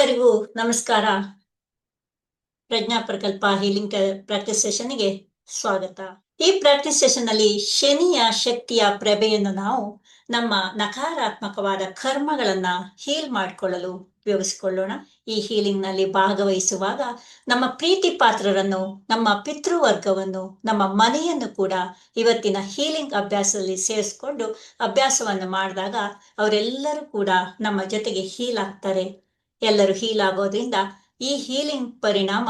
ಎಲ್ಲರಿಗೂ ನಮಸ್ಕಾರ. ಪ್ರಜ್ಞಾ ಪ್ರಕಲ್ಪ healing practice ಸೆಷನ್ಗೆ ಸ್ವಾಗತ. ಈ ಪ್ರಾಕ್ಟೀಸ್ ಸೆಷನ್ನಲ್ಲಿ ಶನಿಯ ಶಕ್ತಿಯ ಪ್ರಭೆಯನ್ನು ನಾವು ನಮ್ಮ ನಕಾರಾತ್ಮಕವಾದ ಕರ್ಮಗಳನ್ನ ಹೀಲ್ ಮಾಡಿಕೊಳ್ಳಲು ಉಪಯೋಗಿಸಿಕೊಳ್ಳೋಣ. ಈ ಹೀಲಿಂಗ್ನಲ್ಲಿ ಭಾಗವಹಿಸುವಾಗ ನಮ್ಮ ಪ್ರೀತಿ ಪಾತ್ರರನ್ನು, ನಮ್ಮ ಪಿತೃವರ್ಗವನ್ನು, ನಮ್ಮ ಮನೆಯನ್ನು ಕೂಡ ಇವತ್ತಿನ ಹೀಲಿಂಗ್ ಅಭ್ಯಾಸದಲ್ಲಿ ಸೇರಿಸ್ಕೊಂಡು ಅಭ್ಯಾಸವನ್ನು ಮಾಡಿದಾಗ ಅವರೆಲ್ಲರೂ ಕೂಡ ನಮ್ಮ ಜೊತೆಗೆ ಹೀಲ್ ಆಗ್ತಾರೆ. ಎಲ್ಲರೂ ಹೀಲ್ ಆಗೋದ್ರಿಂದ ಈ ಹೀಲಿಂಗ್ ಪರಿಣಾಮ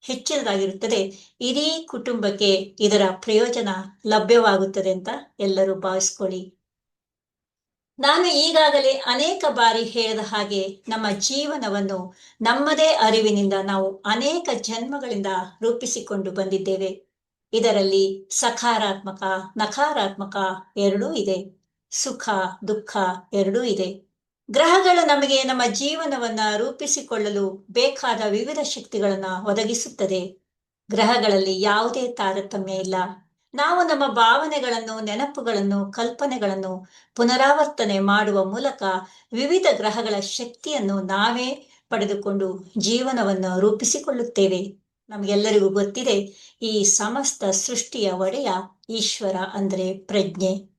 ಹೆಚ್ಚಿನದಾಗಿರುತ್ತದೆ. ಇಡೀ ಕುಟುಂಬಕ್ಕೆ ಇದರ ಪ್ರಯೋಜನ ಲಭ್ಯವಾಗುತ್ತದೆ ಅಂತ ಎಲ್ಲರೂ ಭಾವಿಸ್ಕೊಳ್ಳಿ. ನಾನು ಈಗಾಗಲೇ ಅನೇಕ ಬಾರಿ ಹೇಳಿದ ಹಾಗೆ ನಮ್ಮ ಜೀವನವನ್ನು ನಮ್ಮದೇ ಅರಿವಿನಿಂದ ನಾವು ಅನೇಕ ಜನ್ಮಗಳಿಂದ ರೂಪಿಸಿಕೊಂಡು ಬಂದಿದ್ದೇವೆ. ಇದರಲ್ಲಿ ಸಕಾರಾತ್ಮಕ, ನಕಾರಾತ್ಮಕ ಎರಡೂ ಇದೆ. ಸುಖ, ದುಃಖ ಎರಡೂ ಇದೆ. ಗ್ರಹಗಳು ನಮಗೆ ನಮ್ಮ ಜೀವನವನ್ನ ರೂಪಿಸಿಕೊಳ್ಳಲು ಬೇಕಾದ ವಿವಿಧ ಶಕ್ತಿಗಳನ್ನ ಒದಗಿಸುತ್ತದೆ. ಗ್ರಹಗಳಲ್ಲಿ ಯಾವುದೇ ತಾರತಮ್ಯ ಇಲ್ಲ. ನಾವು ನಮ್ಮ ಭಾವನೆಗಳನ್ನು, ನೆನಪುಗಳನ್ನು, ಕಲ್ಪನೆಗಳನ್ನು ಪುನರಾವರ್ತನೆ ಮಾಡುವ ಮೂಲಕ ವಿವಿಧ ಗ್ರಹಗಳ ಶಕ್ತಿಯನ್ನು ನಾವೇ ಪಡೆದುಕೊಂಡು ಜೀವನವನ್ನು ರೂಪಿಸಿಕೊಳ್ಳುತ್ತೇವೆ. ನಮಗೆಲ್ಲರಿಗೂ ಗೊತ್ತಿದೆ, ಈ ಸಮಸ್ತ ಸೃಷ್ಟಿಯ ಒಡೆಯ ಈಶ್ವರ ಅಂದರೆ ಪ್ರಜ್ಞೆ.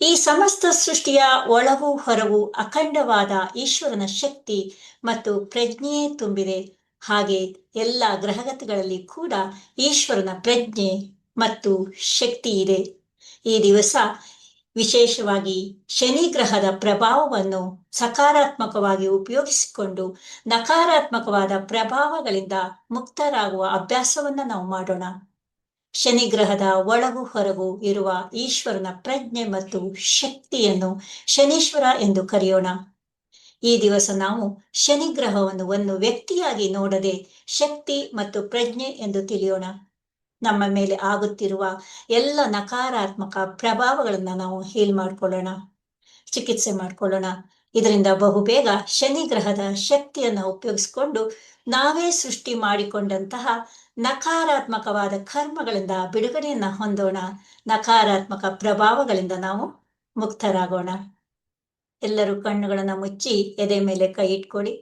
ಈ ಸಮಸ್ತ ಸೃಷ್ಟಿಯ ಒಳವು ಹೊರವು ಅಖಂಡವಾದ ಈಶ್ವರನ ಶಕ್ತಿ ಮತ್ತು ಪ್ರಜ್ಞೆಯೇ ತುಂಬಿದೆ. ಹಾಗೆ ಎಲ್ಲ ಗ್ರಹಗತಿಗಳಲ್ಲಿ ಕೂಡ ಈಶ್ವರನ ಪ್ರಜ್ಞೆ ಮತ್ತು ಶಕ್ತಿ ಇದೆ. ಈ ದಿವಸ ವಿಶೇಷವಾಗಿ ಶನಿ ಗ್ರಹದ ಪ್ರಭಾವವನ್ನು ಸಕಾರಾತ್ಮಕವಾಗಿ ಉಪಯೋಗಿಸಿಕೊಂಡು ನಕಾರಾತ್ಮಕವಾದ ಪ್ರಭಾವಗಳಿಂದ ಮುಕ್ತರಾಗುವ ಅಭ್ಯಾಸವನ್ನ ನಾವು ಮಾಡೋಣ. ಶನಿ ಗ್ರಹದ ಒಳಗು ಹೊರಗು ಇರುವ ಈಶ್ವರನ ಪ್ರಜ್ಞೆ ಮತ್ತು ಶಕ್ತಿಯನ್ನು ಶನೀಶ್ವರ ಎಂದು ಕರೆಯೋಣ. ಈ ದಿವಸ ನಾವು ಶನಿ ಗ್ರಹವನ್ನು ಒಂದು ವ್ಯಕ್ತಿಯಾಗಿ ನೋಡದೆ ಶಕ್ತಿ ಮತ್ತು ಪ್ರಜ್ಞೆ ಎಂದು ತಿಳಿಯೋಣ. ನಮ್ಮ ಮೇಲೆ ಆಗುತ್ತಿರುವ ಎಲ್ಲ ನಕಾರಾತ್ಮಕ ಪ್ರಭಾವಗಳನ್ನ ನಾವು ಹೀಲ್ ಮಾಡ್ಕೊಳ್ಳೋಣ. ಚಿಕಿತ್ಸೆ ಮಾಡ್ಕೊಳ್ಳೋಣ. ಇದರಿಂದ ಬಹುಬೇಗ ಶನಿ ಗ್ರಹದ ಶಕ್ತಿಯನ್ನು ಉಪಯೋಗಿಸಿಕೊಂಡು ನಾವೇ ಸೃಷ್ಟಿ ಮಾಡಿಕೊಂಡಂತಹ ನಕಾರಾತ್ಮಕವಾದ ಕರ್ಮಗಳಿಂದ ಬಿಡುಗಡೆಯನ್ನ ಹೊಂದೋಣ. ನಕಾರಾತ್ಮಕ ಪ್ರಭಾವಗಳಿಂದ ನಾವು ಮುಕ್ತರಾಗೋಣ. ಎಲ್ಲರೂ ಕಣ್ಣುಗಳನ್ನು ಮುಚ್ಚಿ ಎದೆ ಮೇಲೆ ಕೈ ಇಟ್ಕೊಳ್ಳಿ.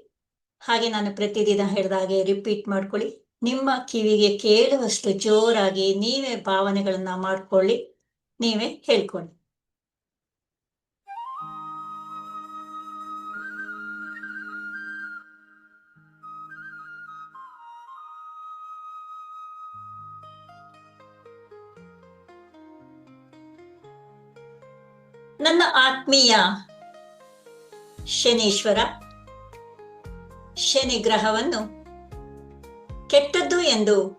ಹಾಗೆ ನಾನು ಪ್ರತಿದಿನ ಹೇಳಿದ ಹಾಗೆ ರಿಪೀಟ್ ಮಾಡ್ಕೊಳ್ಳಿ. ನಿಮ್ಮ ಕಿವಿಗೆ ಕೇಳುವಷ್ಟು ಜೋರಾಗಿ ನೀವೇ ಭಾವನೆಗಳನ್ನ ಮಾಡ್ಕೊಳ್ಳಿ. ನೀವೇ ಹೇಳ್ಕೊಳ್ಳಿ. ನನ್ನ ಆತ್ಮೀಯ ಶನೀಶ್ವರ ಶನಿ ಗ್ರಹವನ್ನು ಕೆಟ್ಟದ್ದು ಎಂದು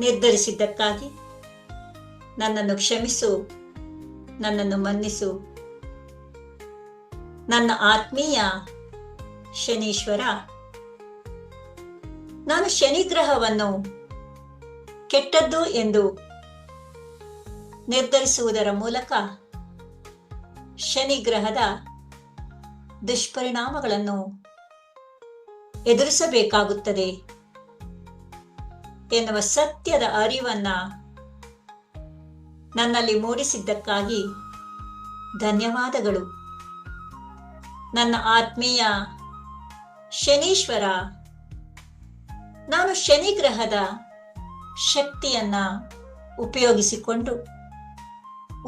ನಿರ್ಧರಿಸಿದ್ದಕ್ಕಾಗಿ ನನ್ನನ್ನು ಕ್ಷಮಿಸು, ನನ್ನನ್ನು ಮನ್ನಿಸು. ನನ್ನ ಆತ್ಮೀಯ ಶನೀಶ್ವರ, ನಾನು ಶನಿ ಗ್ರಹವನ್ನು ಕೆಟ್ಟದ್ದು ಎಂದು ನಿರ್ಧರಿಸುವುದರ ಮೂಲಕ ಶನಿ ಗ್ರಹದ ದುಷ್ಪರಿಣಾಮಗಳನ್ನು ಎದುರಿಸಬೇಕಾಗುತ್ತದೆ ಎನ್ನುವ ಸತ್ಯದ ಅರಿವನ್ನ ನನ್ನಲ್ಲಿ ಮೂಡಿಸಿದ್ದಕ್ಕಾಗಿ ಧನ್ಯವಾದಗಳು. ನನ್ನ ಆತ್ಮೀಯ ಶನೀಶ್ವರ, ನಾನು ಶನಿ ಗ್ರಹದ ಶಕ್ತಿಯನ್ನ ಉಪಯೋಗಿಸಿಕೊಂಡು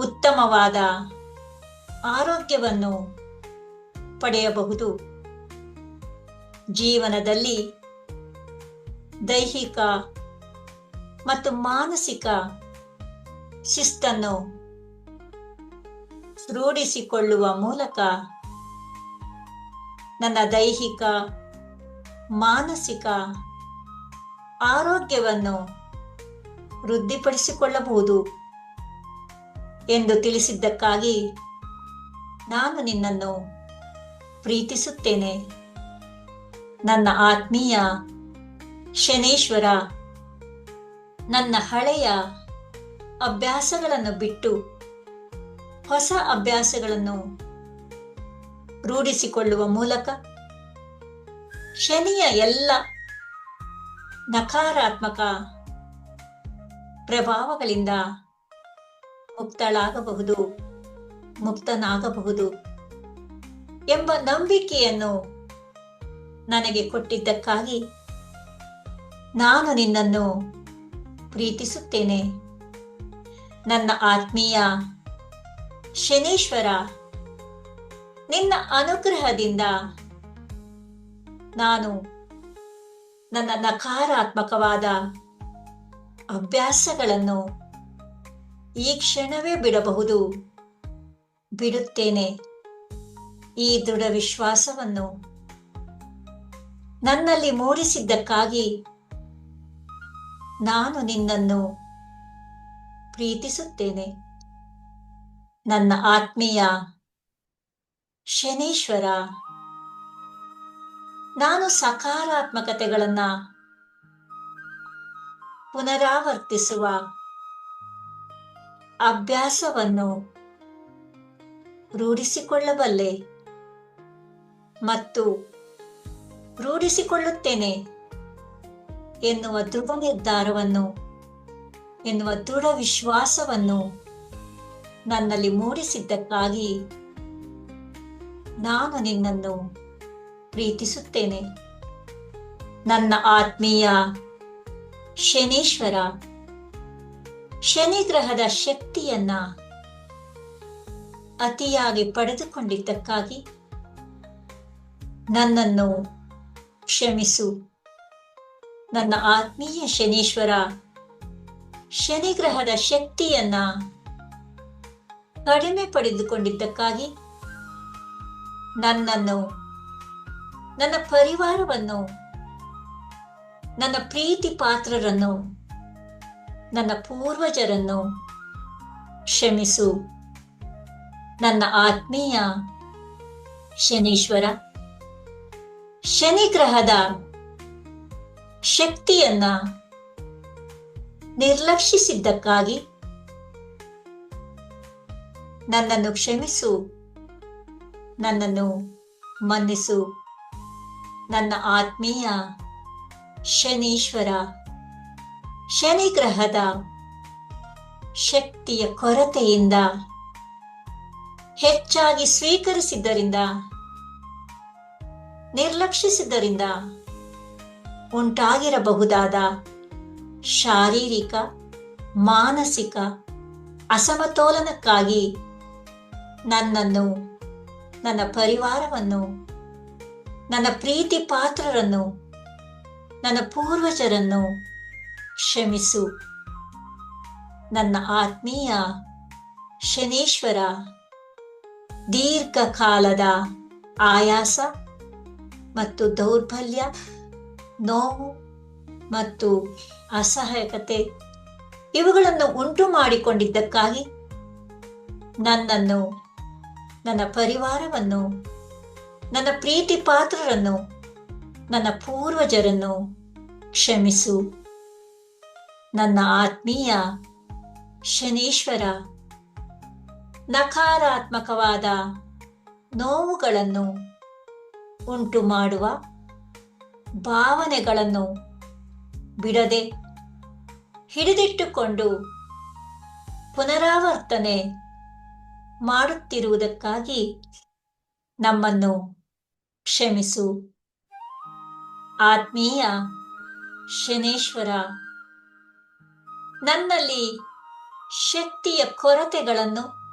ಉತ್ತಮವಾದ ಆರೋಗ್ಯವನ್ನು ಪಡೆಯಬಹುದು. ಜೀವನದಲ್ಲಿ ದೈಹಿಕ ಮತ್ತು ಮಾನಸಿಕ ಶಿಸ್ತನ್ನು ರೂಢಿಸಿಕೊಳ್ಳುವ ಮೂಲಕ ನನ್ನ ದೈಹಿಕ, ಮಾನಸಿಕ ಆರೋಗ್ಯವನ್ನು ವೃದ್ಧಿಪಡಿಸಿಕೊಳ್ಳಬಹುದು ಎಂದು ತಿಳಿಸಿದ್ದಕ್ಕಾಗಿ ನಾನು ನಿನ್ನನ್ನು ಪ್ರೀತಿಸುತ್ತೇನೆ. ನನ್ನ ಆತ್ಮೀಯ ಶನೇಶ್ವರ, ನನ್ನ ಹಳೆಯ ಅಭ್ಯಾಸಗಳನ್ನು ಬಿಟ್ಟು ಹೊಸ ಅಭ್ಯಾಸಗಳನ್ನು ರೂಢಿಸಿಕೊಳ್ಳುವ ಮೂಲಕ ಶನಿಯ ಎಲ್ಲ ನಕಾರಾತ್ಮಕ ಪ್ರಭಾವಗಳಿಂದ ಮುಕ್ತಳಾಗಬಹುದು. ಮುಕ್ತನಾಗಬಹುದು ಎಂಬ ನಂಬಿಕೆಯನ್ನು ನನಗೆ ಕೊಟ್ಟಿದ್ದಕ್ಕಾಗಿ ನಾನು ನಿನ್ನನ್ನು ಪ್ರೀತಿಸುತ್ತೇನೆ. ನನ್ನ ಆತ್ಮೀಯ ಶನೀಶ್ವರ, ನಿನ್ನ ಅನುಗ್ರಹದಿಂದ ನಾನು ನನ್ನ ನಕಾರಾತ್ಮಕವಾದ ಅಭ್ಯಾಸಗಳನ್ನು ಈ ಕ್ಷಣವೇ ಬಿಡಬಹುದು. ಬಿಡುತ್ತೇನೆ. ಈ ದೃಢ ವಿಶ್ವಾಸವನ್ನು ನನ್ನಲ್ಲಿ ಮೂಡಿಸಿದ್ದಕ್ಕಾಗಿ ನಾನು ನಿನ್ನನ್ನು ಪ್ರೀತಿಸುತ್ತೇನೆ. ನನ್ನ ಆತ್ಮೀಯ ಶನೀಶ್ವರ, ನಾನು ಸಕಾರಾತ್ಮಕತೆಗಳನ್ನ ಪುನರಾವರ್ತಿಸುವ ಅಭ್ಯಾಸವನ್ನು ರೂಢಿಸಿಕೊಳ್ಳಬಲ್ಲೆ. ಮತ್ತು ರೂಢಿಸಿಕೊಳ್ಳುತ್ತೇನೆ ಎನ್ನುವ ದೃಢ ನಿರ್ಧಾರವನ್ನು, ಎನ್ನುವ ದೃಢ ವಿಶ್ವಾಸವನ್ನು ನನ್ನಲ್ಲಿ ಮೂಡಿಸಿದ್ದಕ್ಕಾಗಿ ನಾನು ನಿನ್ನನ್ನು ಪ್ರೀತಿಸುತ್ತೇನೆ. ನನ್ನ ಆತ್ಮೀಯ ಶನೀಶ್ವರ, ಶನಿ ಗ್ರಹದ ಶಕ್ತಿಯನ್ನ ಅತಿಯಾಗಿ ಪಡೆದುಕೊಂಡಿದ್ದಕ್ಕಾಗಿ ನನ್ನನ್ನು ಕ್ಷಮಿಸು. ನನ್ನ ಆತ್ಮೀಯ ಶನೀಶ್ವರ, ಶನಿಗ್ರಹದ ಶಕ್ತಿಯನ್ನ ಕಡಿಮೆ ಪಡೆದುಕೊಂಡಿದ್ದಕ್ಕಾಗಿ ನನ್ನನ್ನು, ನನ್ನ ಪರಿವಾರವನ್ನು, ನನ್ನ ಪ್ರೀತಿ ಪಾತ್ರರನ್ನು, ನನ್ನ ಪೂರ್ವಜರನ್ನು ಕ್ಷಮಿಸು. ನನ್ನ ಆತ್ಮೀಯ ಶನೀಶ್ವರ ಶನಿ ಗ್ರಹದ ಶಕ್ತಿಯನ್ನ ನಿರ್ಲಕ್ಷಿಸಿದ್ದಕ್ಕಾಗಿ ನನ್ನನ್ನು ಕ್ಷಮಿಸು, ನನ್ನನ್ನು ಮನ್ನಿಸು, ನನ್ನ ಆತ್ಮೀಯ ಶನೀಶ್ವರ ಶನಿ ಗ್ರಹದ ಶಕ್ತಿಯ ಕೊರತೆಯಿಂದ ಹೆಚ್ಚಾಗಿ ಸ್ವೀಕರಿಸಿದ್ದರಿಂದ, ನಿರ್ಲಕ್ಷಿಸಿದ್ದರಿಂದ ಉಂಟಾಗಿರಬಹುದಾದ ಶಾರೀರಿಕ, ಮಾನಸಿಕ ಅಸಮತೋಲನಕ್ಕಾಗಿ ನನ್ನನ್ನು, ನನ್ನ ಪರಿವಾರವನ್ನು, ನನ್ನ ಪ್ರೀತಿ ಪಾತ್ರರನ್ನು, ನನ್ನ ಪೂರ್ವಜರನ್ನು ಕ್ಷಮಿಸು. ನನ್ನ ಆತ್ಮೀಯ ಶನೀಶ್ವರ ದೀರ್ಘಕಾಲದ ಆಯಾಸ ಮತ್ತು ದೌರ್ಬಲ್ಯ, ನೋವು ಮತ್ತು ಅಸಹಾಯಕತೆ ಇವುಗಳನ್ನು ಉಂಟು ಮಾಡಿಕೊಂಡಿದ್ದಕ್ಕಾಗಿ ನನ್ನನ್ನು, ನನ್ನ ಪರಿವಾರವನ್ನು, ನನ್ನ ಪ್ರೀತಿ ಪಾತ್ರರನ್ನು, ನನ್ನ ಪೂರ್ವಜರನ್ನು ಕ್ಷಮಿಸು. ನನ್ನ ಆತ್ಮೀಯ ಶನೀಶ್ವರ ನಕಾರಾತ್ಮಕವಾದ ನೋವುಗಳನ್ನು ಉಂಟು ಮಾಡುವ ಭಾವನೆಗಳನ್ನು ಬಿಡದೆ ಹಿಡಿದಿಟ್ಟುಕೊಂಡು ಪುನರಾವರ್ತನೆ ಮಾಡುತ್ತಿರುವುದಕ್ಕಾಗಿ ನಮ್ಮನ್ನು ಕ್ಷಮಿಸು. ಆತ್ಮೀಯ ಶನೇಶ್ವರ, ನನ್ನಲ್ಲಿ ಶಕ್ತಿಯ ಕೊರತೆಗಳನ್ನು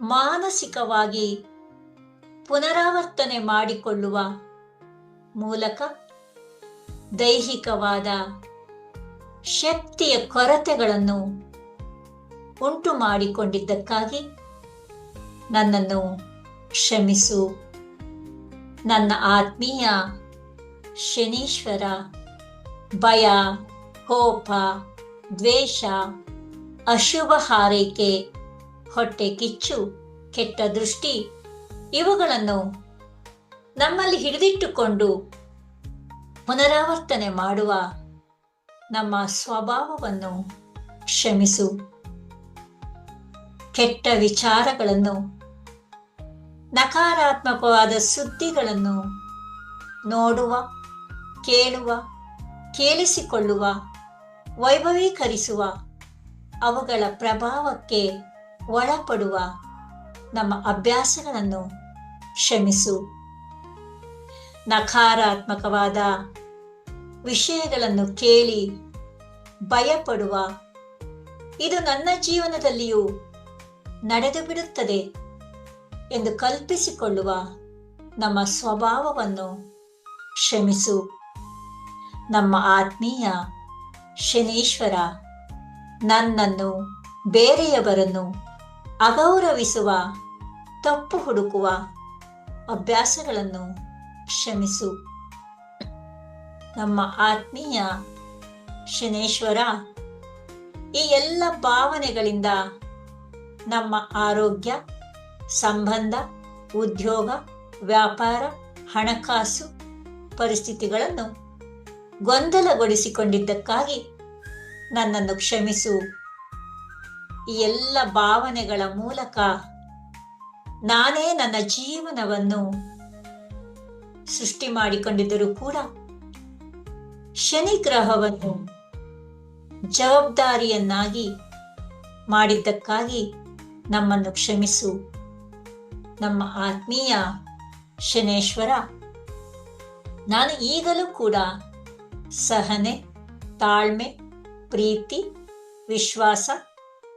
ಮಾನಸಿಕವಾಗಿ ಪುನರಾವರ್ತನೆ ಮಾಡಿಕೊಳ್ಳುವ ಮೂಲಕ ದೈಹಿಕವಾದ ಶಕ್ತಿಯ ಕೊರತೆಗಳನ್ನು ಉಂಟು ಮಾಡಿಕೊಂಡಿದ್ದಕ್ಕಾಗಿ ನನ್ನನ್ನು ಕ್ಷಮಿಸು. ನನ್ನ ಆತ್ಮೀಯ ಶನೀಶ್ವರ, ಭಯ, ಕೋಪ, ದ್ವೇಷ, ಅಶುಭ ಹಾರೈಕೆ ಹೊಟ್ಟೆ ಕಿಚ್ಚು, ಕೆಟ್ಟ ದೃಷ್ಟಿ, ಇವುಗಳನ್ನು ನಮ್ಮಲ್ಲಿ ಹಿಡಿದಿಟ್ಟುಕೊಂಡು ಪುನರಾವರ್ತನೆ ಮಾಡುವ ನಮ್ಮ ಸ್ವಭಾವವನ್ನು ಕ್ಷಮಿಸು. ಕೆಟ್ಟ ವಿಚಾರಗಳನ್ನು, ನಕಾರಾತ್ಮಕವಾದ ಸುದ್ದಿಗಳನ್ನು ನೋಡುವ, ಕೇಳುವ, ಕೇಳಿಸಿಕೊಳ್ಳುವ, ವೈಭವೀಕರಿಸುವ ಅವುಗಳ ಪ್ರಭಾವಕ್ಕೆ ಒಳಪಡುವ ನಮ್ಮ ಅಭ್ಯಾಸಗಳನ್ನು ಕ್ಷಮಿಸು. ನಕಾರಾತ್ಮಕವಾದ ವಿಷಯಗಳನ್ನು ಕೇಳಿ ಭಯಪಡುವ ಇದು ನನ್ನ ಜೀವನದಲ್ಲಿಯೂ ನಡೆದು ಬಿಡುತ್ತದೆ ಎಂದು ಕಲ್ಪಿಸಿಕೊಳ್ಳುವ ನಮ್ಮ ಸ್ವಭಾವವನ್ನು ಕ್ಷಮಿಸು. ನಮ್ಮ ಆತ್ಮೀಯ ಶನೀಶ್ವರ ನನ್ನನ್ನು ಬೇರೆಯವರನ್ನು ಅಗೌರವಿಸುವ, ತಪ್ಪು ಹುಡುಕುವ ಅಭ್ಯಾಸಗಳನ್ನು ಕ್ಷಮಿಸು. ನಮ್ಮ ಆತ್ಮೀಯ ಶನೇಶ್ವರ, ಈ ಎಲ್ಲ ಭಾವನೆಗಳಿಂದ ನಮ್ಮ ಆರೋಗ್ಯ, ಸಂಬಂಧ, ಉದ್ಯೋಗ, ವ್ಯಾಪಾರ, ಹಣಕಾಸು ಪರಿಸ್ಥಿತಿಗಳನ್ನು ಗೊಂದಲಗೊಳಿಸಿಕೊಂಡಿದ್ದಕ್ಕಾಗಿ ನನ್ನನ್ನು ಕ್ಷಮಿಸು. ಈ ಎಲ್ಲ ಭಾವನೆಗಳ ಮೂಲಕ ನಾನೇ ನನ್ನ ಜೀವನವನ್ನು ಸೃಷ್ಟಿ ಮಾಡಿಕೊಂಡಿದ್ದರೂ ಕೂಡ ಶನಿ ಗ್ರಹವನ್ನು ಜವಾಬ್ದಾರಿಯನ್ನಾಗಿ ಮಾಡಿದ್ದಕ್ಕಾಗಿ ನಮ್ಮನ್ನು ಕ್ಷಮಿಸು. ನಮ್ಮ ಆತ್ಮೀಯ ಶನೇಶ್ವರ, ನಾನು ಈಗಲೂ ಕೂಡ ಸಹನೆ, ತಾಳ್ಮೆ, ಪ್ರೀತಿ, ವಿಶ್ವಾಸ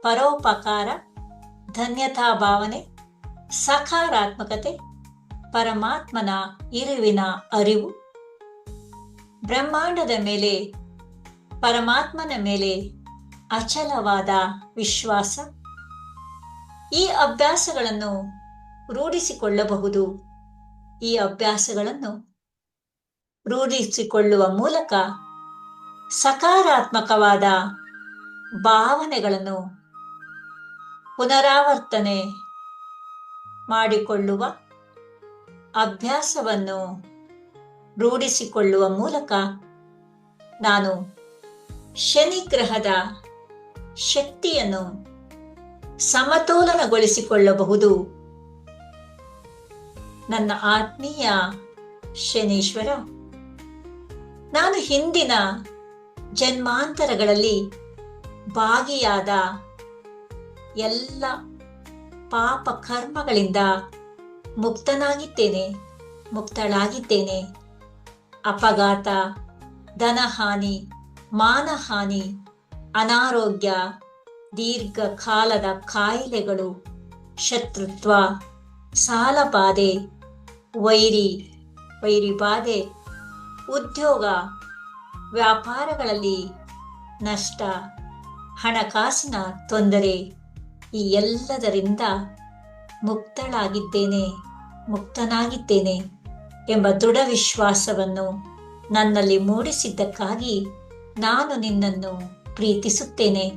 ಪರೋಪಕಾರ, ಧನ್ಯತಾ ಭಾವನೆ, ಸಕಾರಾತ್ಮಕತೆ, ಪರಮಾತ್ಮನ ಇರುವಿನ ಅರಿವು. ಬ್ರಹ್ಮಾಂಡದ ಮೇಲೆ, ಪರಮಾತ್ಮನ ಮೇಲೆ ಅಚಲವಾದ ವಿಶ್ವಾಸ. ಈ ಅಭ್ಯಾಸಗಳನ್ನು ರೂಢಿಸಿಕೊಳ್ಳಬಹುದು. ಈ ಅಭ್ಯಾಸಗಳನ್ನು ರೂಢಿಸಿಕೊಳ್ಳುವ ಮೂಲಕ ಸಕಾರಾತ್ಮಕವಾದ ಭಾವನೆಗಳನ್ನು ಪುನರಾವರ್ತನೆ ಮಾಡಿಕೊಳ್ಳುವ ಅಭ್ಯಾಸವನ್ನು ರೂಢಿಸಿಕೊಳ್ಳುವ ಮೂಲಕ ನಾನು ಶನಿ ಗ್ರಹದ ಶಕ್ತಿಯನ್ನು ಸಮತೋಲನಗೊಳಿಸಿಕೊಳ್ಳಬಹುದು. ನನ್ನ ಆತ್ಮೀಯ ಶನೀಶ್ವರ, ನಾನು ಹಿಂದಿನ ಜನ್ಮಾಂತರಗಳಲ್ಲಿ ಭಾಗಿಯಾದ ಎಲ್ಲ ಪಾಪ ಕರ್ಮಗಳಿಂದ ಮುಕ್ತನಾಗಿದ್ದೇನೆ, ಮುಕ್ತಳಾಗಿದ್ದೇನೆ. ಅಪಘಾತ ಧನಹಾನಿ ಮಾನಹಾನಿ, ಅನಾರೋಗ್ಯ ದೀರ್ಘಕಾಲದ ಕಾಯಿಲೆಗಳು, ಶತ್ರುತ್ವ, ಸಾಲಬಾಧೆ, ವೈರಿ ವೈರಿ ಬಾಧೆ, ಉದ್ಯೋಗ, ವ್ಯಾಪಾರಗಳಲ್ಲಿ ನಷ್ಟ, ಹಣಕಾಸಿನ ತೊಂದರೆ. ಈ ಎಲ್ಲದರಿಂದ ಮುಕ್ತಳಾಗಿದ್ದೇನೆ, ಮುಕ್ತನಾಗಿದ್ದೇನೆ ಎಂಬ ದೃಢ ವಿಶ್ವಾಸವನ್ನು ನನ್ನಲ್ಲಿ ಮೂಡಿಸಿದ್ದಕ್ಕಾಗಿ ನಾನು ನಿನ್ನನ್ನು ಪ್ರೀತಿಸುತ್ತೇನೆ.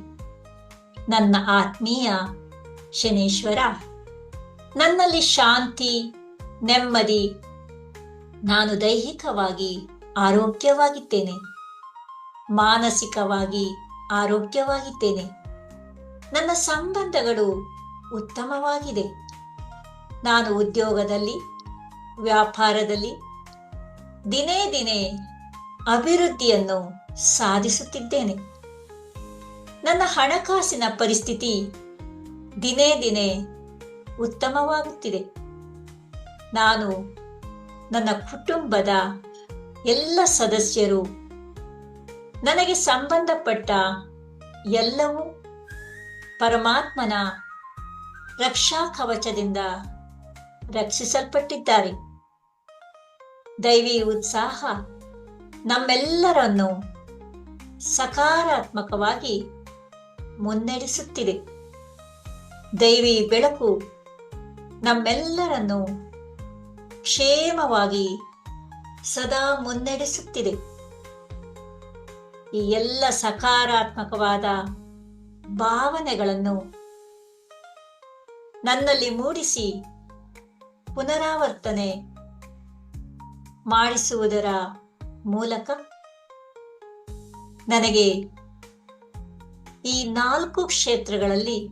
ನನ್ನ ಆತ್ಮೀಯ ಶನೇಶ್ವರ, ನನ್ನಲ್ಲಿ ಶಾಂತಿ, ನೆಮ್ಮದಿ, ನಾನು ದೈಹಿಕವಾಗಿ ಆರೋಗ್ಯವಾಗಿದ್ದೇನೆ, ಮಾನಸಿಕವಾಗಿ ಆರೋಗ್ಯವಾಗಿದ್ದೇನೆ. ನನ್ನ ಸಂಬಂಧಗಳು ಉತ್ತಮವಾಗಿದೆ. ನಾನು ಉದ್ಯೋಗದಲ್ಲಿ, ವ್ಯಾಪಾರದಲ್ಲಿ ದಿನೇ ದಿನೇ ಅಭಿವೃದ್ಧಿಯನ್ನು ಸಾಧಿಸುತ್ತಿದ್ದೇನೆ. ನನ್ನ ಹಣಕಾಸಿನ ಪರಿಸ್ಥಿತಿ ದಿನೇ ದಿನೇ ಉತ್ತಮವಾಗುತ್ತಿದೆ. ನಾನು ನನ್ನ ಕುಟುಂಬದ ಎಲ್ಲ ಸದಸ್ಯರು, ನನಗೆ ಸಂಬಂಧಪಟ್ಟ ಎಲ್ಲವೂ ಪರಮಾತ್ಮನ ರಕ್ಷಾ ಕವಚದಿಂದ ರಕ್ಷಿಸಲ್ಪಟ್ಟಿದ್ದಾರೆ. ದೈವಿ ಉತ್ಸಾಹ ನಮ್ಮೆಲ್ಲರನ್ನು ಸಕಾರಾತ್ಮಕವಾಗಿ ಮುನ್ನಡೆಸುತ್ತಿದೆ. ದೈವಿ ಬೆಳಕು ನಮ್ಮೆಲ್ಲರನ್ನು ಕ್ಷೇಮವಾಗಿ ಸದಾ ಮುನ್ನಡೆಸುತ್ತಿದೆ. ಈ ಎಲ್ಲ ಸಕಾರಾತ್ಮಕವಾದ ಭಾವನೆಗಳನ್ನು ನನ್ನಲ್ಲಿ ಮೂಡಿಸಿ ಪುನರಾವರ್ತನೆ ಮಾಡಿಸುವುದರ ಮೂಲಕ ನನಗೆ ಈ ನಾಲ್ಕು ಕ್ಷೇತ್ರಗಳಲ್ಲಿ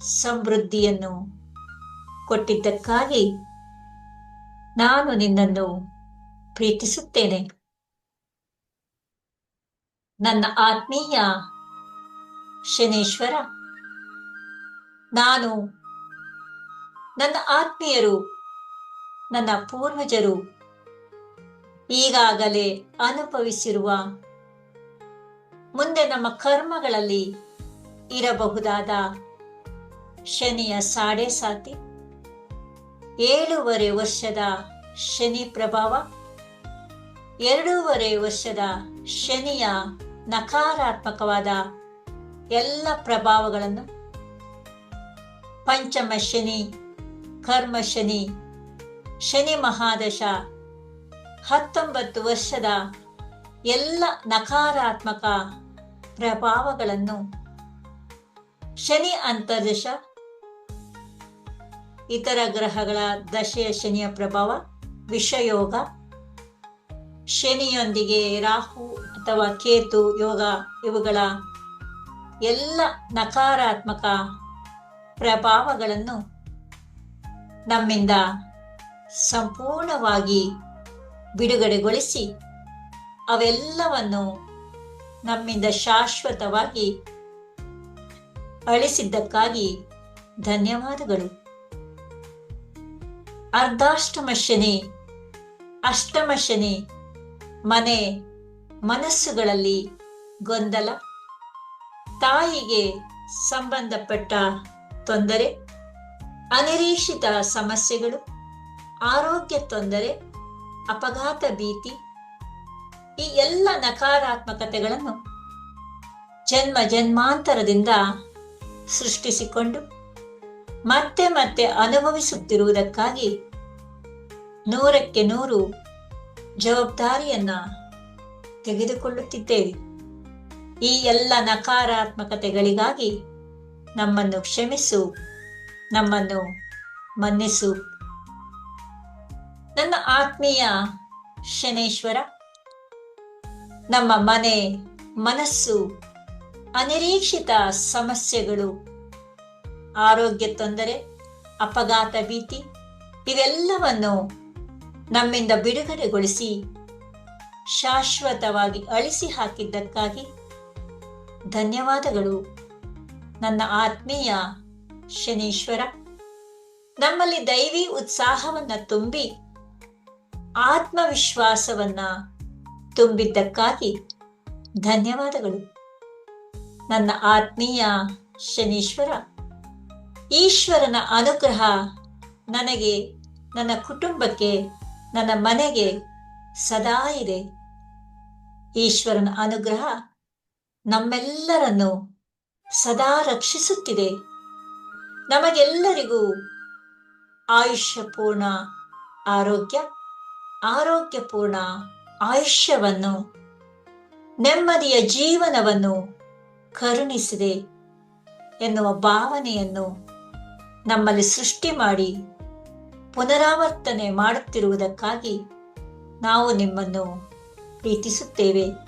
ಸಮೃದ್ಧಿಯನ್ನು ಕೊಟ್ಟಿದ್ದಕ್ಕಾಗಿ ನಾನು ನಿನ್ನನ್ನು ಪ್ರೀತಿಸುತ್ತೇನೆ. ನನ್ನ ಆತ್ಮೀಯ ಶನೇಶ್ವರ, ನಾನು ನನ್ನ ಆತ್ಮೀಯರು, ನನ್ನ ಪೂರ್ವಜರು ಈಗಾಗಲೇ ಅನುಭವಿಸಿರುವ ಮುಂದೆ ನಮ್ಮ ಕರ್ಮಗಳಲ್ಲಿ ಇರಬಹುದಾದ ಶನಿಯ ಸಾಡೆ ಸಾತಿ, ಏಳೂವರೆ ವರ್ಷದ ಶನಿ ಪ್ರಭಾವ, ಎರಡೂವರೆ ವರ್ಷದ ಶನಿಯ ನಕಾರಾತ್ಮಕವಾದ ಎಲ್ಲ ಪ್ರಭಾವಗಳನ್ನು. ಪಂಚಮ ಶನಿ ಕರ್ಮ ಶನಿ ಶನಿ ಮಹಾದಶ, ಹತ್ತೊಂಬತ್ತು ವರ್ಷದ ಎಲ್ಲ ನಕಾರಾತ್ಮಕ ಪ್ರಭಾವಗಳನ್ನು. ಶನಿ ಅಂತರ್ದಶ, ಇತರ ಗ್ರಹಗಳ ದಶೆಯ ಶನಿಯ ಪ್ರಭಾವ, ವಿಷಯೋಗ. ಶನಿಯೊಂದಿಗೆ ರಾಹು ಅಥವಾ ಕೇತು, ಯೋಗ ಇವುಗಳ ಎಲ್ಲ ನಕಾರಾತ್ಮಕ ಪ್ರಭಾವಗಳನ್ನು ನಮ್ಮಿಂದ ಸಂಪೂರ್ಣವಾಗಿ ಬಿಡುಗಡೆಗೊಳಿಸಿ ಅವೆಲ್ಲವನ್ನು ನಮ್ಮಿಂದ ಶಾಶ್ವತವಾಗಿ ಅಳಿಸಿದ್ದಕ್ಕಾಗಿ ಧನ್ಯವಾದಗಳು. ಅರ್ಧಾಷ್ಟಮ ಶನಿ ಮನೆ ಮನಸ್ಸುಗಳಲ್ಲಿ ಗೊಂದಲ ತಾಯಿಗೆ ಸಂಬಂಧಪಟ್ಟ ತೊಂದರೆ, ಅನಿರೀಕ್ಷಿತ ಸಮಸ್ಯೆಗಳು, ಆರೋಗ್ಯ ತೊಂದರೆ, ಅಪಘಾತ ಭೀತಿ, ಈ ಎಲ್ಲ ನಕಾರಾತ್ಮಕತೆಗಳನ್ನು ಜನ್ಮ ಜನ್ಮಾಂತರದಿಂದ ಸೃಷ್ಟಿಸಿಕೊಂಡು ಮತ್ತೆ ಮತ್ತೆ ಅನುಭವಿಸುತ್ತಿರುವುದಕ್ಕಾಗಿ ನೂರಕ್ಕೆ ನೂರು ಜವಾಬ್ದಾರಿಯನ್ನ ತೆಗೆದುಕೊಳ್ಳುತ್ತಿದ್ದೇವೆ. ಈ ಎಲ್ಲ ನಕಾರಾತ್ಮಕತೆಗಳಿಗಾಗಿ ನಮ್ಮನ್ನು ಕ್ಷಮಿಸು, ನಮ್ಮನ್ನು ಮನ್ನಿಸು. ನನ್ನ ಆತ್ಮೀಯ ಶನೇಶ್ವರ, ನಮ್ಮ ಮನೆ ಮನಸ್ಸು ಅನಿರೀಕ್ಷಿತ ಸಮಸ್ಯೆಗಳು, ಆರೋಗ್ಯ ತೊಂದರೆ, ಅಪಘಾತ ಭೀತಿ, ಇವೆಲ್ಲವನ್ನು ನಮ್ಮಿಂದ ಬಿಡುಗಡೆಗೊಳಿಸಿ, ಶಾಶ್ವತವಾಗಿ ಅಳಿಸಿ ಹಾಕಿದ್ದಕ್ಕಾಗಿ ಧನ್ಯವಾದಗಳು. ನನ್ನ ಆತ್ಮೀಯ ಶನೀಶ್ವರ, ನಮ್ಮಲ್ಲಿ ದೈವಿ ಉತ್ಸಾಹವನ್ನ ತುಂಬಿ, ಆತ್ಮವಿಶ್ವಾಸವನ್ನ ತುಂಬಿದ್ದಕ್ಕಾಗಿ ಧನ್ಯವಾದಗಳು. ನನ್ನ ಆತ್ಮೀಯ ಶನೀಶ್ವರ, ಈಶ್ವರನ ಅನುಗ್ರಹ ನನಗೆ, ನನ್ನ ಕುಟುಂಬಕ್ಕೆ, ನನ್ನ ಮನೆಗೆ ಸದಾ ಇದೆ. ಈಶ್ವರನ ಅನುಗ್ರಹ ನಮ್ಮೆಲ್ಲರನ್ನು ಸದಾ ರಕ್ಷಿಸುತ್ತಿದೆ. ನಮಗೆಲ್ಲರಿಗೂ ಆಯುಷ್ಯಪೂರ್ಣ ಆರೋಗ್ಯ, ಆರೋಗ್ಯಪೂರ್ಣ ಆಯುಷ್ಯವನ್ನು, ನೆಮ್ಮದಿಯ ಜೀವನವನ್ನು ಕರುಣಿಸಿದೆ ಎನ್ನುವ ಭಾವನೆಯನ್ನು ನಮ್ಮಲ್ಲಿ ಸೃಷ್ಟಿ ಮಾಡಿ ಪುನರಾವರ್ತನೆ ಮಾಡುತ್ತಿರುವುದಕ್ಕಾಗಿ ನಾವು ನಿಮ್ಮನ್ನು ಪ್ರೀತಿಸುತ್ತೇವೆ.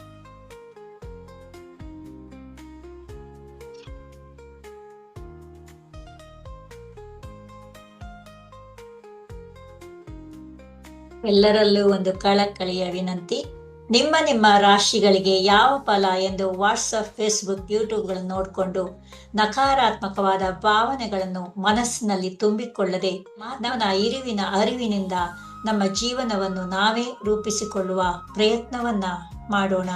ಎಲ್ಲರಲ್ಲೂ ಒಂದು ಕಳಕಳಿಯ ವಿನಂತಿ. ನಿಮ್ಮ ನಿಮ್ಮ ರಾಶಿಗಳಿಗೆ ಯಾವ ಫಲ ಎಂದು ವಾಟ್ಸಪ್ ಫೇಸ್ಬುಕ್ ಯೂಟ್ಯೂಬ್ಗಳನ್ನು ನೋಡಿಕೊಂಡು ನಕಾರಾತ್ಮಕವಾದ ಭಾವನೆಗಳನ್ನು ಮನಸ್ಸಿನಲ್ಲಿ ತುಂಬಿಕೊಳ್ಳದೆ ಮಾನವನ ಇರುವಿನ ಅರಿವಿನಿಂದ ನಮ್ಮ ಜೀವನವನ್ನು ನಾವೇ ರೂಪಿಸಿಕೊಳ್ಳುವ ಪ್ರಯತ್ನವನ್ನ ಮಾಡೋಣ.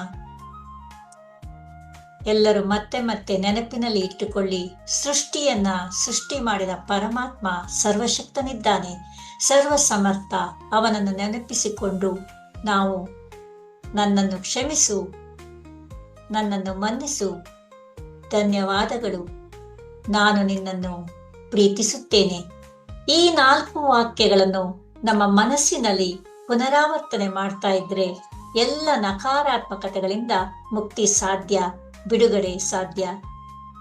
ಎಲ್ಲರೂ ಮತ್ತೆ ಮತ್ತೆ ನೆನಪಿನಲ್ಲಿ ಇಟ್ಟುಕೊಳ್ಳಿ, ಸೃಷ್ಟಿಯನ್ನ ಸೃಷ್ಟಿ ಮಾಡಿದ ಪರಮಾತ್ಮ ಸರ್ವಶಕ್ತನಿದ್ದಾನೆ. ಸರ್ವ ಸಮರ್ಥ ಅವನನ್ನು ನೆನಪಿಸಿಕೊಂಡು ನಾವು ನನ್ನನ್ನು ಕ್ಷಮಿಸು, ನನ್ನನ್ನು ಮನ್ನಿಸು. ಧನ್ಯವಾದಗಳು. ನಾನು ನಿನ್ನನ್ನು ಪ್ರೀತಿಸುತ್ತೇನೆ. ಈ ನಾಲ್ಕು ವಾಕ್ಯಗಳನ್ನು ನಮ್ಮ ಮನಸ್ಸಿನಲ್ಲಿ ಪುನರಾವರ್ತನೆ ಮಾಡ್ತಾ ಇದ್ರೆ ಎಲ್ಲ ನಕಾರಾತ್ಮಕತೆಗಳಿಂದ ಮುಕ್ತಿ ಸಾಧ್ಯ. ಬಿಡುಗಡೆ ಸಾಧ್ಯ.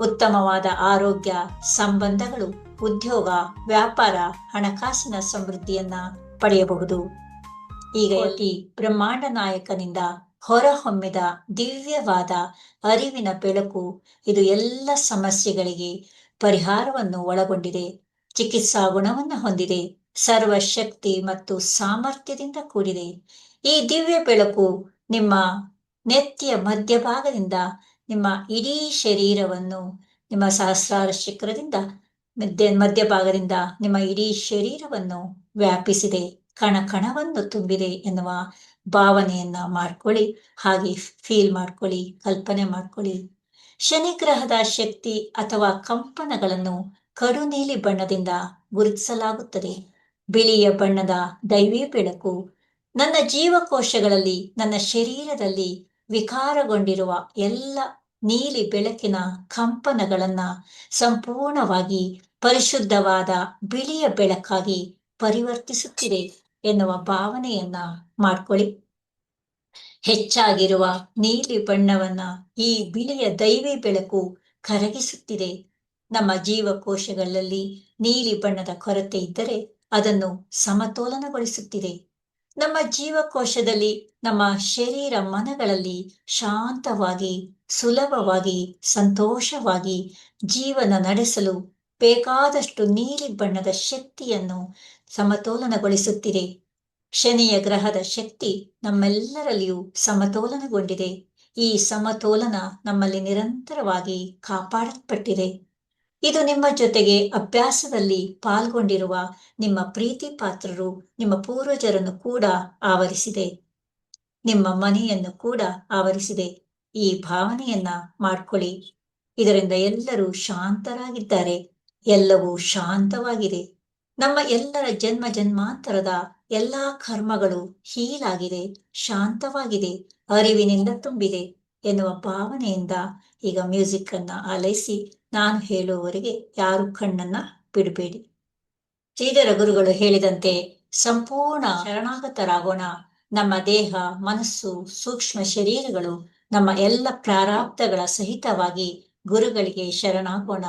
ಉತ್ತಮವಾದ ಆರೋಗ್ಯ, ಸಂಬಂಧಗಳು, ಉದ್ಯೋಗ, ವ್ಯಾಪಾರ, ಹಣಕಾಸಿನ ಸಮೃದ್ಧಿಯನ್ನ ಪಡೆಯಬಹುದು. ಈಗ ಈ ಬ್ರಹ್ಮಾಂಡ ನಾಯಕನಿಂದ ಹೊರಹೊಮ್ಮಿದ ದಿವ್ಯವಾದ ಅರಿವಿನ ಬೆಳಕು ಇದು ಎಲ್ಲ ಸಮಸ್ಯೆಗಳಿಗೆ ಪರಿಹಾರವನ್ನು ಒಳಗೊಂಡಿದೆ. ಚಿಕಿತ್ಸಾ ಗುಣವನ್ನು ಹೊಂದಿದೆ. ಸರ್ವಶಕ್ತಿ ಮತ್ತು ಸಾಮರ್ಥ್ಯದಿಂದ ಕೂಡಿದೆ. ಈ ದಿವ್ಯ ಬೆಳಕು ನಿಮ್ಮ ನೆತ್ತಿಯ ಮಧ್ಯಭಾಗದಿಂದ ನಿಮ್ಮ ಇಡೀ ಶರೀರವನ್ನು ನಿಮ್ಮ ಸಹಸ್ರಾರ ಶಿಖರದಿಂದ ಮಧ್ಯ, ಮಧ್ಯಭಾಗದಿಂದ ನಿಮ್ಮ ಇಡೀ ಶರೀರವನ್ನು ವ್ಯಾಪಿಸಿದೆ ಕಣ ಕಣವನ್ನು ತುಂಬಿದೆ ಎನ್ನುವ ಭಾವನೆಯನ್ನ ಮಾಡ್ಕೊಳ್ಳಿ, ಹಾಗೆ ಫೀಲ್ ಮಾಡ್ಕೊಳ್ಳಿ, ಕಲ್ಪನೆ ಮಾಡ್ಕೊಳ್ಳಿ. ಶನಿಗ್ರಹದ ಶಕ್ತಿ ಅಥವಾ ಕಂಪನಗಳನ್ನು ಕಡು ನೀಲಿ ಬಣ್ಣದಿಂದ ಗುರುತಿಸಲಾಗುತ್ತದೆ. ಬಿಳಿಯ ಬಣ್ಣದ ದೈವಿ ಬೆಳಕು ನನ್ನ ಜೀವಕೋಶಗಳಲ್ಲಿ, ನನ್ನ ಶರೀರದಲ್ಲಿ ವಿಕಾರಗೊಂಡಿರುವ ಎಲ್ಲ ನೀಲಿ ಬೆಳಕಿನ ಕಂಪನಗಳನ್ನ ಸಂಪೂರ್ಣವಾಗಿ ಪರಿಶುದ್ಧವಾದ ಬಿಳಿಯ ಬೆಳಕಾಗಿ ಪರಿವರ್ತಿಸುತ್ತಿದೆ ಎನ್ನುವ ಭಾವನೆಯನ್ನ ಮಾಡ್ಕೊಳ್ಳಿ. ಹೆಚ್ಚಾಗಿರುವ ನೀಲಿ ಬಣ್ಣವನ್ನ ಈ ಬಿಳಿಯ ದೈವಿ ಬೆಳಕು ಕರಗಿಸುತ್ತಿದೆ. ನಮ್ಮ ಜೀವಕೋಶಗಳಲ್ಲಿ ನೀಲಿ ಬಣ್ಣದ ಕೊರತೆ ಇದ್ದರೆ ಅದನ್ನು ಸಮತೋಲನಗೊಳಿಸುತ್ತಿದೆ. ನಮ್ಮ ಜೀವಕೋಶದಲ್ಲಿ, ನಮ್ಮ ಶರೀರ ಮನಗಳಲ್ಲಿ ಶಾಂತವಾಗಿ, ಸುಲಭವಾಗಿ, ಸಂತೋಷವಾಗಿ ಜೀವನ ನಡೆಸಲು ಬೇಕಾದಷ್ಟು ನೀಲಿ ಬಣ್ಣದ ಶಕ್ತಿಯನ್ನು ಸಮತೋಲನಗೊಳಿಸುತ್ತಿದೆ. ಶನಿಯ ಗ್ರಹದ ಶಕ್ತಿ ನಮ್ಮೆಲ್ಲರಲ್ಲಿಯೂ ಸಮತೋಲನಗೊಂಡಿದೆ. ಈ ಸಮತೋಲನ ನಮ್ಮಲ್ಲಿ ನಿರಂತರವಾಗಿ ಕಾಪಾಡಲ್ಪಟ್ಟಿದೆ. ಇದು ನಿಮ್ಮ ಜೊತೆಗೆ ಅಭ್ಯಾಸದಲ್ಲಿ ಪಾಲ್ಗೊಂಡಿರುವ ನಿಮ್ಮ ಪ್ರೀತಿ ಪಾತ್ರರು, ನಿಮ್ಮ ಪೂರ್ವಜರನ್ನು ಕೂಡ ಆವರಿಸಿದೆ. ನಿಮ್ಮ ಮನೆಯನ್ನು ಕೂಡ ಆವರಿಸಿದೆ. ಈ ಭಾವನೆಯನ್ನ ಮಾಡ್ಕೊಳ್ಳಿ. ಇದರಿಂದ ಎಲ್ಲರೂ ಶಾಂತರಾಗಿದ್ದಾರೆ. ಎಲ್ಲವೂ ಶಾಂತವಾಗಿದೆ. ನಮ್ಮ ಎಲ್ಲರ ಜನ್ಮ ಜನ್ಮಾಂತರದ ಎಲ್ಲಾ ಕರ್ಮಗಳು ಹೀಲಾಗಿದೆ, ಶಾಂತವಾಗಿದೆ, ಅರಿವಿನಿಂದ ತುಂಬಿದೆ ಎನ್ನುವ ಭಾವನೆಯಿಂದ ಈಗ ಮ್ಯೂಸಿಕ್ ಅನ್ನ ಆಲೈಸಿ ನಾನು ಹೇಳುವವರಿಗೆ ಯಾರು ಕಣ್ಣನ್ನ ಬಿಡಬೇಡಿ. ಶ್ರೀಧರ ಗುರುಗಳು ಹೇಳಿದಂತೆ ಸಂಪೂರ್ಣ ಶರಣಾಗತರಾಗೋಣ. ನಮ್ಮ ದೇಹ, ಮನಸ್ಸು, ಸೂಕ್ಷ್ಮ ಶರೀರಗಳು ನಮ್ಮ ಎಲ್ಲ ಪ್ರಾರಾಬ್ಧಗಳ ಸಹಿತವಾಗಿ ಗುರುಗಳಿಗೆ ಶರಣಾಗೋಣ.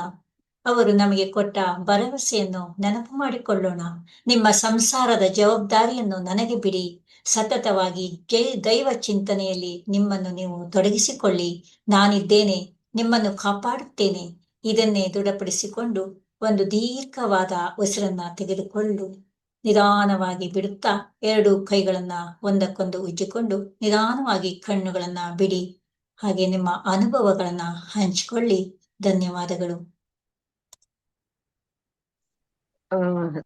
ಅವರು ನಮಗೆ ಕೊಟ್ಟ ಭರವಸೆಯನ್ನು ನೆನಪು ಮಾಡಿಕೊಳ್ಳೋಣ. ನಿಮ್ಮ ಸಂಸಾರದ ಜವಾಬ್ದಾರಿಯನ್ನು ನನಗೆ ಬಿಡಿ. ಸತತವಾಗಿ ಜೈ ದೈವ ಚಿಂತನೆಯಲ್ಲಿ ನಿಮ್ಮನ್ನು ನೀವು ತೊಡಗಿಸಿಕೊಳ್ಳಿ. ನಾನಿದ್ದೇನೆ, ನಿಮ್ಮನ್ನು ಕಾಪಾಡುತ್ತೇನೆ. ಇದನ್ನೇ ದೃಢಪಡಿಸಿಕೊಂಡು ಒಂದು ದೀರ್ಘವಾದ ಉಸಿರನ್ನ ತೆಗೆದುಕೊಂಡು ನಿಧಾನವಾಗಿ ಬಿಡುತ್ತಾ ಎರಡು ಕೈಗಳನ್ನ ಒಂದಕ್ಕೊಂದು ಉಜ್ಜಿಕೊಂಡು ನಿಧಾನವಾಗಿ ಕಣ್ಣುಗಳನ್ನ ಬಿಡಿ. ಹಾಗೆ ನಿಮ್ಮ ಅನುಭವಗಳನ್ನ ಹಂಚಿಕೊಳ್ಳಿ. ಧನ್ಯವಾದಗಳು.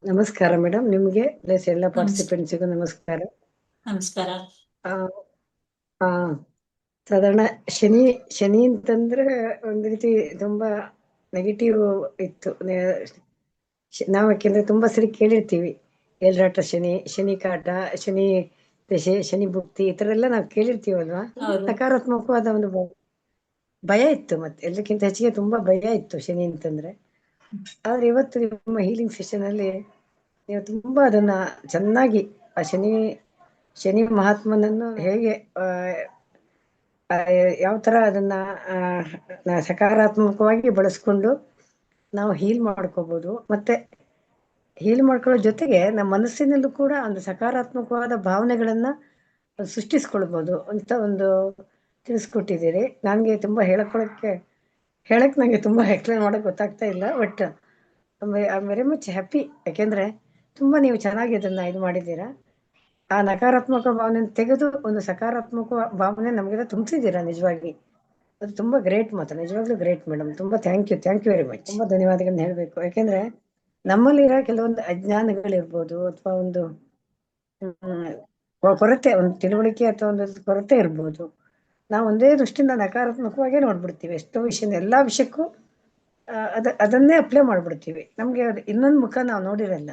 ನಮಸ್ಕಾರ ಮೇಡಮ್ ನಿಮ್ಗೆ ಪ್ಲಸ್ ಎಲ್ಲ ಪಾರ್ಟಿಸಿಪೆಂಟ್ಸಿಗೂ ನಮಸ್ಕಾರ. ನಮಸ್ಕಾರ. ಸಾಧಾರಣ ಶನಿ ಶನಿ ಅಂತಂದ್ರೆ ಒಂದು ರೀತಿ ತುಂಬಾ ನೆಗೆಟಿವ್ ಇತ್ತು. ನಾವು ಯಾಕೆಂದ್ರೆ ತುಂಬಾ ಸರಿ ಕೇಳಿರ್ತೀವಿ. ಎಲ್ರಾಟ ಶನಿ ಶನಿ ಕಾಟ ಶನಿ ದಶೆ ಶನಿ ಭುಕ್ತಿ ಈ ತರ ಎಲ್ಲ ನಾವು ಕೇಳಿರ್ತೀವಲ್ವಾ? ಸಕಾರಾತ್ಮಕವಾದ ಒಂದು ಭಯ ಇತ್ತು ಮತ್ತೆ. ಎಲ್ಲಕ್ಕಿಂತ ಹೆಚ್ಚಿಗೆ ತುಂಬಾ ಭಯ ಇತ್ತು ಶನಿ ಅಂತಂದ್ರೆ. ಆದ್ರೆ ಇವತ್ತು ನಿಮ್ಮ ಹೀಲಿಂಗ್ ಸೆಷನ್ ಅಲ್ಲಿ ನೀವು ತುಂಬಾ ಅದನ್ನ ಚೆನ್ನಾಗಿ ಆ ಶನಿ ಶನಿ ಮಹಾತ್ಮನನ್ನು ಹೇಗೆ ಯಾವ ತರ ಅದನ್ನ ಸಕಾರಾತ್ಮಕವಾಗಿ ಬಳಸ್ಕೊಂಡು ನಾವು ಹೀಲ್ ಮಾಡ್ಕೋಬಹುದು ಮತ್ತೆ ಹೀಲ್ ಮಾಡ್ಕೊಳ್ಳೋ ಜೊತೆಗೆ ನಮ್ಮ ಮನಸ್ಸಿನಲ್ಲೂ ಕೂಡ ಒಂದು ಸಕಾರಾತ್ಮಕವಾದ ಭಾವನೆಗಳನ್ನ ಸೃಷ್ಟಿಸ್ಕೊಳ್ಬಹುದು ಅಂತ ಒಂದು ತಿಳಿಸ್ಕೊಟ್ಟಿದ್ದೀರಿ. ನನಗೆ ತುಂಬಾ ಹೇಳ್ಕೊಳಕ್ಕೆ, ಹೇಳಕ್ ನಂಗೆ ತುಂಬಾ ಎಕ್ಸ್ಪ್ಲೇನ್ ಮಾಡಕ್ ಗೊತ್ತಾಗ್ತಾ ಇಲ್ಲ but I very much happy ಯಾಕೆಂದ್ರೆ ತುಂಬಾ ನೀವು ಚೆನ್ನಾಗಿ ಇದನ್ನ ಇದು ಮಾಡಿದ್ದೀರಾ. ಆ ನಕಾರಾತ್ಮಕ ಭಾವನೆ ತೆಗೆದು ಒಂದು ಸಕಾರಾತ್ಮಕ ಭಾವನೆ ನಮಗೆಲ್ಲ ತುಂಬಿಸಿದ್ದೀರಾ ನಿಜವಾಗಿ? ಅದು ತುಂಬಾ ಗ್ರೇಟ್ ಮಾತ್ರ ನಿಜವಾಗ್ಲೂ ಗ್ರೇಟ್ ಮೇಡಮ್ ತುಂಬಾ thank you thank you very much ತುಂಬಾ ಧನ್ಯವಾದಗಳನ್ನ ಹೇಳ್ಬೇಕು. ಯಾಕೆಂದ್ರೆ ನಮ್ಮಲ್ಲಿರೋ ಕೆಲವೊಂದು ಅಜ್ಞಾನಗಳಿರ್ಬೋದು ಅಥವಾ ಒಂದು ಕೊರತೆ, ಒಂದು ತಿಳುವಳಿಕೆ ಅಥವಾ ಒಂದು ಕೊರತೆ ಇರ್ಬೋದು. ನಾವು ಒಂದೇ ದೃಷ್ಟಿಯಿಂದ ನಕಾರಾತ್ಮಕವಾಗಿ ನೋಡ್ಬಿಡ್ತೀವಿ. ಎಷ್ಟೋ ವಿಷಯ ಎಲ್ಲಾ ವಿಷಯಕ್ಕೂ ಅದ, ಅದನ್ನೇ ಅಪ್ಲೈ ಮಾಡ್ಬಿಡ್ತೀವಿ. ನಮ್ಗೆ ಅದು ಇನ್ನೊಂದು ಮುಖ ನಾವು ನೋಡಿರಲ್ಲ.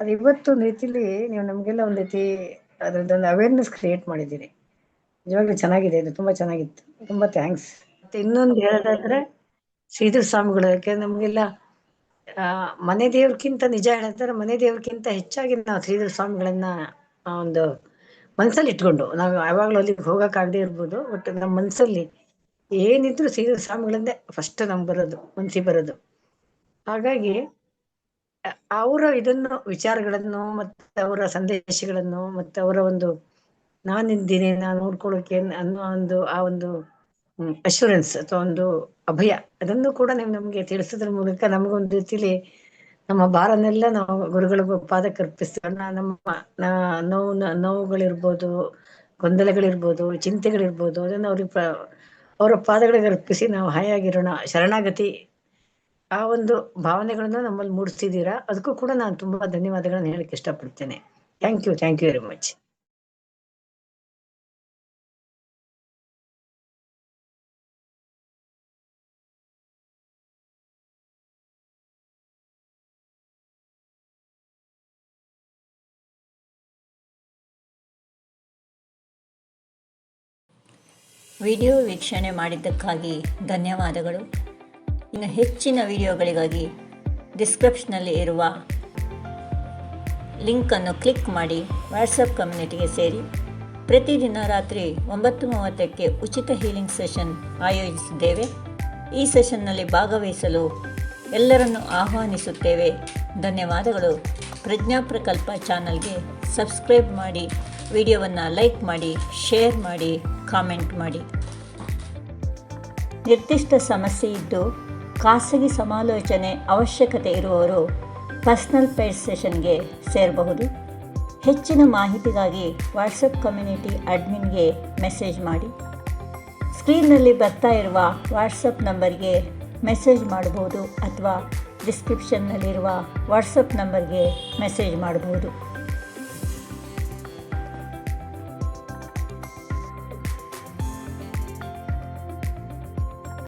ಅದು ಇವತ್ತು ಒಂದು ರೀತಿಲಿ ನೀವು ನಮಗೆಲ್ಲ ಒಂದು ರೀತಿ ಅದರದ್ದೊಂದು ಅವೇರ್ನೆಸ್ ಕ್ರಿಯೇಟ್ ಮಾಡಿದ್ದೀರಿ. ನಿಜವಾಗ್ಲೂ ಚೆನ್ನಾಗಿದೆ, ಇದು ತುಂಬಾ ಚೆನ್ನಾಗಿತ್ತು. ತುಂಬಾ ಥ್ಯಾಂಕ್ಸ್ ಮತ್ತೆ ಇನ್ನೊಂದು ಹೇಳೋದಾದ್ರೆ ಶ್ರೀಧರ ಸ್ವಾಮಿಗಳು, ಯಾಕೆಂದ್ರೆ ನಮ್ಗೆಲ್ಲ ಮನೆ ದೇವ್ರಕ್ಕಿಂತ ನಿಜ ಹೇಳಿದ್ರೆ ಮನೆ ದೇವ್ರಕ್ಕಿಂತ ಹೆಚ್ಚಾಗಿ ನಾವು ಶ್ರೀಧರ ಸ್ವಾಮಿಗಳನ್ನ ಒಂದು ಮನ್ಸಲ್ಲಿ ಇಟ್ಕೊಂಡು, ನಾವು ಯಾವಾಗ್ಲೂ ಅಲ್ಲಿಗೆ ಹೋಗಕ್ಕಾಗದೇ ಇರ್ಬೋದು ಬಟ್ ನಮ್ಮ ಮನ್ಸಲ್ಲಿ ಏನಿದ್ರು ಶ್ರೀಧರ ಸ್ವಾಮಿಗಳಿಂದ ಫಸ್ಟ್ ನಮ್ಗೆ ಬರೋದು, ಮನ್ಸಿಗೆ ಬರೋದು. ಹಾಗಾಗಿ ಅವರ ಇದನ್ನು, ವಿಚಾರಗಳನ್ನು ಮತ್ತೆ ಅವರ ಸಂದೇಶಗಳನ್ನು ಮತ್ತೆ ಅವರ ಒಂದು ನಾನಿದ್ದೀನಿ ನಾನು ನೋಡ್ಕೊಳ್ಳೋಕೆ ಅನ್ನೋ ಒಂದು ಆ ಒಂದು ಅಶ್ಯೂರೆನ್ಸ್ ಅಥವಾ ಒಂದು ಅಭಯ, ಅದನ್ನು ಕೂಡ ನೀವು ನಮ್ಗೆ ತಿಳಿಸೋದ್ರ ಮೂಲಕ ನಮಗೊಂದು ರೀತಿಲಿ ನಮ್ಮ ಭಾರನೆಲ್ಲ ನಾವು ಗುರುಗಳಿಗೂ ಪಾದಕ್ಕೆ ಅರ್ಪಿಸ್ತೀವಿ ನಮ್ಮ ನೋವು, ನೋವುಗಳಿರ್ಬೋದು, ಗೊಂದಲಗಳಿರ್ಬೋದು, ಚಿಂತೆಗಳಿರ್ಬೋದು, ಅದನ್ನು ಅವ್ರಿಗೆ ಅವರ ಪಾದಗಳಿಗೆ ಅರ್ಪಿಸಿ ನಾವು ಹಾಯಾಗಿರೋಣ. ಶರಣಾಗತಿ. ಆ ಒಂದು ಭಾವನೆಗಳನ್ನ ನಮ್ಮಲ್ಲಿ ಮೂಡಿಸ್ತಿದ್ದೀರಾ? ಅದಕ್ಕೂ ಕೂಡ ನಾನು ತುಂಬಾ ಧನ್ಯವಾದಗಳನ್ನ ಹೇಳಕ್ ಇಷ್ಟಪಡ್ತೇನೆ. Thank you thank you very much video ವೀಕ್ಷಣೆ ಮಾಡಿದ್ದಕ್ಕಾಗಿ ಧನ್ಯವಾದಗಳು. ಇನ್ನು ಹೆಚ್ಚಿನ ವಿಡಿಯೋಗಳಿಗಾಗಿ ಡಿಸ್ಕ್ರಿಪ್ಷನಲ್ಲಿ ಇರುವ ಲಿಂಕನ್ನು ಕ್ಲಿಕ್ ಮಾಡಿ ವಾಟ್ಸಪ್ ಕಮ್ಯುನಿಟಿಗೆ ಸೇರಿ. ಪ್ರತಿದಿನ ರಾತ್ರಿ ಒಂಬತ್ತು ಮೂವತ್ತಕ್ಕೆ ಉಚಿತ ಹೀಲಿಂಗ್ ಸೆಷನ್ ಆಯೋಜಿಸಿದ್ದೇವೆ. ಈ ಸೆಷನ್ನಲ್ಲಿ ಭಾಗವಹಿಸಲು ಎಲ್ಲರನ್ನು ಆಹ್ವಾನಿಸುತ್ತೇವೆ. ಧನ್ಯವಾದಗಳು. ಪ್ರಜ್ಞಾ ಪ್ರಕಲ್ಪ ಚಾನಲ್ಗೆ ಸಬ್ಸ್ಕ್ರೈಬ್ ಮಾಡಿ, ವಿಡಿಯೋವನ್ನು ಲೈಕ್ ಮಾಡಿ, ಶೇರ್ ಮಾಡಿ, ಕಾಮೆಂಟ್ ಮಾಡಿ. ನಿರ್ದಿಷ್ಟ ಸಮಸ್ಯೆ ಇದ್ದು ಖಾಸಗಿ ಸಮಾಲೋಚನೆ ಅವಶ್ಯಕತೆ ಇರುವವರು ಪರ್ಸ್ನಲ್ ಪೇಡ್ ಸೆಷನ್ಗೆ ಸೇರಬಹುದು. ಹೆಚ್ಚಿನ ಮಾಹಿತಿಗಾಗಿ ವಾಟ್ಸಪ್ ಕಮ್ಯುನಿಟಿ ಅಡ್ಮಿನ್ಗೆ ಮೆಸೇಜ್ ಮಾಡಿ. ಸ್ಕ್ರೀನ್ನಲ್ಲಿ ಬರ್ತಾ ಇರುವ ವಾಟ್ಸಪ್ ನಂಬರ್ಗೆ ಮೆಸೇಜ್ ಮಾಡಬಹುದು ಅಥವಾ ಡಿಸ್ಕ್ರಿಪ್ಷನ್ನಲ್ಲಿರುವ ವಾಟ್ಸಪ್ ನಂಬರ್ಗೆ ಮೆಸೇಜ್ ಮಾಡಬಹುದು.